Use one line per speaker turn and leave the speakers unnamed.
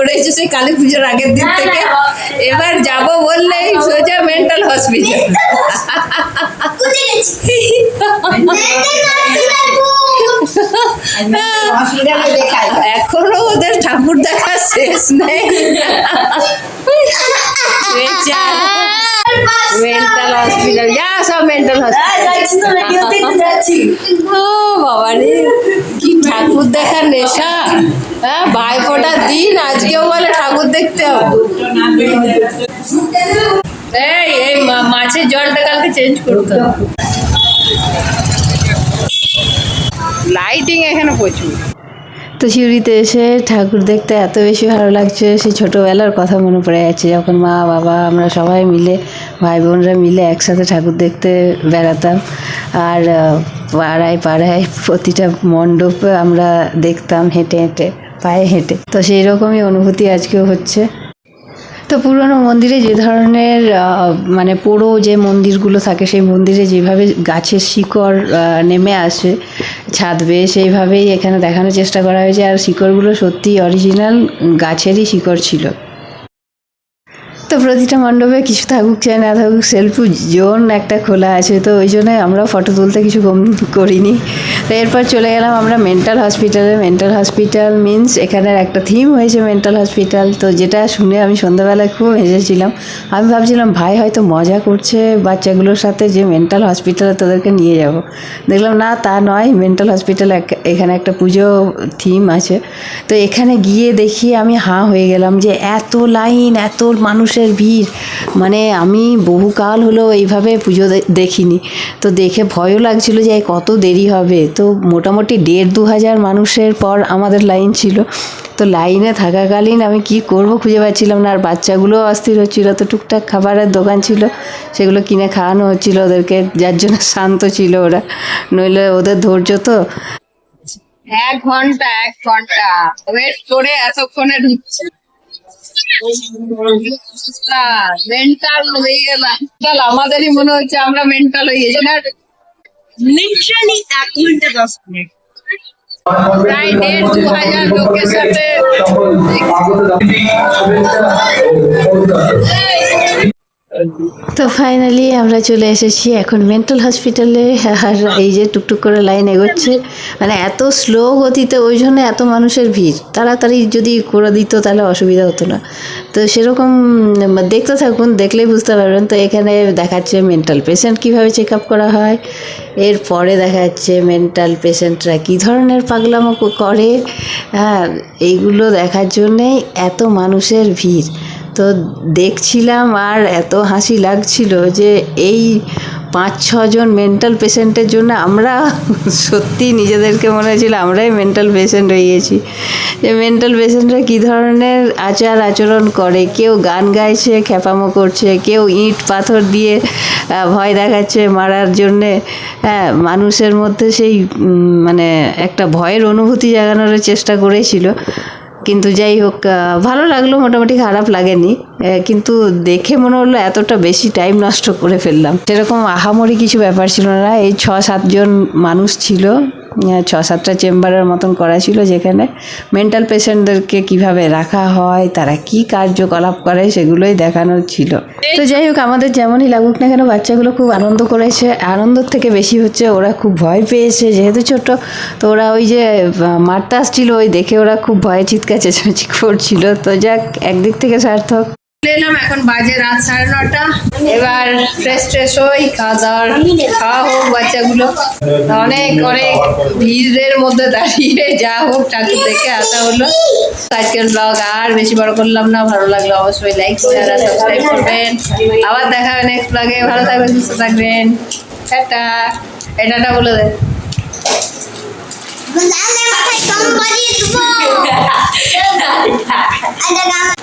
করেছে সেই কালী পুজোর আগের দিন থেকে। এবার যাব বললেই সোজা মেন্টাল হসপিটাল
হসপিটালে
এখনও ওদের ঠাকুর দেখা শেষ নেই। মেন্টাল হসপিটাল যা সব মেন্টাল
হ্যাঁ, তো যাচ্ছি।
ও বাবা রে কি ঠাকুর দেখার নেশা? হ্যাঁ ভাইফোঁটার দিন আজকেও বলে ঠাকুর দেখতে হবে। এই এই মাছের জলটা কালকে চেঞ্জ করতে হবে। লাইটিং এখানে প্রচুর। তো সিউড়িতে এসে ঠাকুর দেখতে এত বেশি ভালো লাগছে সেই ছোটোবেলার কথা মনে পড়ে যাচ্ছে যখন মা বাবা আমরা সবাই মিলে ভাই বোনরা মিলে একসাথে ঠাকুর দেখতে বেড়াতাম। আর পাড়ায় পাড়ায় প্রতিটা মণ্ডপে আমরা দেখতাম হেঁটে হেঁটে। পায়ে হেঁটে। তো সেই রকমই অনুভূতি আজকেও হচ্ছে। তো পুরনো মন্দিরে যে ধরনের মানে পোড়ো যে মন্দিরগুলো থাকে, সেই মন্দিরে যেভাবে গাছের শিকড় নেমে আসে, ছাদ বেয়ে, সেইভাবেই এখানে দেখানোর চেষ্টা করা হয়েছে। আর শিকড়গুলো সত্যিই অরিজিনাল গাছেরই শিকড় ছিল। তো প্রতিটা মণ্ডপে কিছু থাকুক, চাই না থাকুক সেলফি জোন একটা খোলা আছে, তো ওই জন্য আমরা ফটো তুলতে কিছু কম করিনি। তো এরপর চলে গেলাম আমরা মেন্টাল হসপিটালে মেন্টাল হসপিটাল মিন্স এখানের একটা থিম হয়েছে মেন্টাল হসপিটাল তো যেটা শুনে আমি সন্ধ্যাবেলায় খুব হেসেছিলাম আমি ভাবছিলাম, ভাই, হয়তো মজা করছে বাচ্চাগুলোর সাথে যে মেন্টাল হসপিটালে তোদেরকে নিয়ে যাব। দেখলাম, না, তা নয় মেন্টাল হসপিটাল এখানে একটা পুজো থিম আছে। তো এখানে গিয়ে দেখি আমি হাঁ হয়ে গেলাম যে এত লাইন এত মানুষের ভিড়। মানে আমি বহুকাল হলো এইভাবে পুজো দেখিনি। তো দেখে ভয়ও লাগছিল যে কত দেরি হবে। তো মোটামুটি দেড় দু হাজার মানুষের পর আমাদের লাইন ছিল। তো লাইনে থাকাকালীন আমি কি করব খুঁজে পাচ্ছিলাম না। আর বাচ্চাগুলোও অস্থির হচ্ছিল। তো টুকটাক খাবারের দোকান ছিল। সেগুলো কিনে খাওয়ানো হচ্ছিল। ওদেরকে যার জন্য শান্ত ছিল ওরা। নইলে ওদের ধৈর্য তো। এক ঘণ্টা এক ঘণ্টা। ওয়েট করে এতক্ষণে ঢুকছে। মেন্টাল হয়ে গেলাম। আমাদেরই মনে হচ্ছে আমরা মেন্টাল হয়ে গেছি। না
লিটারালি এক ঘণ্টা দশ মিনিট।
প্রায় দেড় দু হাজার লোকের সাথে তো ফাইনালি আমরা চলে এসেছি এখন মেন্টাল হসপিটালে আর এই যে টুকটুক করে লাইন এগোচ্ছে। মানে এত স্লো গতিতে, ওই জন্য এত মানুষের ভিড়। তাড়াতাড়ি যদি করে দিত তাহলে অসুবিধা হতো না। তো সেরকম দেখতে থাকুন, দেখলেই বুঝতে পারবেন। তো এখানে দেখাচ্ছে মেন্টাল পেশেন্ট কীভাবে চেক আপ করা হয়। এরপরে দেখা যাচ্ছে মেন্টাল পেশেন্টরা কী ধরনের পাগলামো করে। হ্যাঁ এইগুলো দেখার জন্যেই এত মানুষের ভিড়। তো দেখছিলাম আর এত হাসি লাগছিল যে এই পাঁচ, ছজন মেন্টাল পেশেন্টের জন্য আমরা সত্যি নিজেদেরকে মনে হয়েছিল আমরাই মেন্টাল পেশেন্ট হয়ে গেছি। যে মেন্টাল পেশেন্টরা কী ধরনের আচার আচরণ করে? কেউ গান গাইছে, খ্যাপামো করছে, কেউ ইট পাথর দিয়ে ভয় দেখাচ্ছে মারার জন্যে। হ্যাঁ মানুষের মধ্যে সেই মানে একটা ভয়ের অনুভূতি জাগানোর চেষ্টা করেছিল। কিন্তু যাই হোক ভালো লাগল, মোটামুটি খারাপ লাগেনি। কিন্তু দেখে মনে হলো এতটা বেশি টাইম নষ্ট করে ফেললাম। সেরকম আহামরি কিছু ব্যাপার ছিল না। এই ছ সাতজন মানুষ ছিল। ছ সাতটা চেম্বারের মতন করা ছিল যেখানে মেন্টাল পেশেন্টদেরকে কীভাবে রাখা হয় তারা কি কার্যকলাপ করে সেগুলোই দেখানো ছিল। তো যাই হোক আমাদের যেমনই লাগুক না কেন বাচ্চাগুলো খুব আনন্দ করেছে। আনন্দের থেকে বেশি হচ্ছে ওরা খুব ভয় পেয়েছে যেহেতু ছোট তো ওরা ওই যে মারতে আসছিল ওই দেখে ওরা খুব ভয়ে চিৎকার চেঁচামেচি করছিল। তো যাক একদিক থেকে সার্থক। এলাম এখন বাজে রাত সাড়ে নটা। এবার ফ্রেশ ট্রেশ হই খাওয়া দাওয়ার খাওয়া হোক বাচ্চাগুলো। অনেক অনেক ভিড়ের মধ্যে দাঁড়িয়ে যা হোক ঠাকুর দেখে আসা হলো। আজকের ব্লগ আর বেশি বড় করলাম না ভালো লাগল অবশ্যই লাইক শেয়ার আর সাবস্ক্রাইব করবেন। আবার দেখা হবে নেক্সট ব্লগে ভালো থাকবেন সুস্থ থাকবেন। টাটা। এটাটা বলে দেয়
মাথায়